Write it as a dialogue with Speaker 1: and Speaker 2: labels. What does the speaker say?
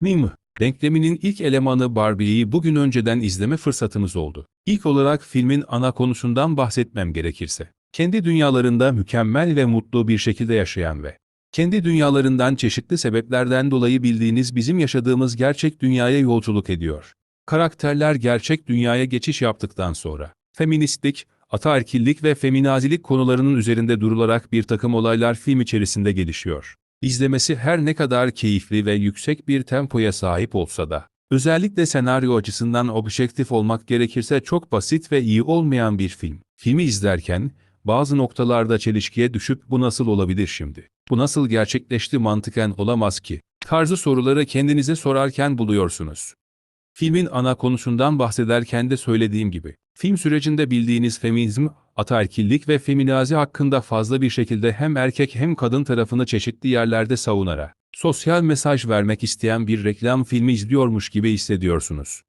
Speaker 1: Mim, denkleminin ilk elemanı Barbie'yi bugün önceden izleme fırsatımız oldu. İlk olarak filmin ana konusundan bahsetmem gerekirse. Kendi dünyalarında mükemmel ve mutlu bir şekilde yaşayan ve kendi dünyalarından çeşitli sebeplerden dolayı bildiğiniz bizim yaşadığımız gerçek dünyaya yolculuk ediyor. Karakterler gerçek dünyaya geçiş yaptıktan sonra feministlik, ataerkillik ve feminazilik konularının üzerinde durularak bir takım olaylar film içerisinde gelişiyor. İzlemesi her ne kadar keyifli ve yüksek bir tempoya sahip olsa da, özellikle senaryo açısından objektif olmak gerekirse çok basit ve iyi olmayan bir film. Filmi izlerken, bazı noktalarda çelişkiye düşüp bu nasıl olabilir şimdi? Bu nasıl gerçekleşti mantıken olamaz ki? Tarzı soruları kendinize sorarken buluyorsunuz. Filmin ana konusundan bahsederken de söylediğim gibi, film sürecinde bildiğiniz feminizm, ataerkillik ve feminazi hakkında fazla bir şekilde hem erkek hem kadın tarafını çeşitli yerlerde savunarak, sosyal mesaj vermek isteyen bir reklam filmi izliyormuş gibi hissediyorsunuz.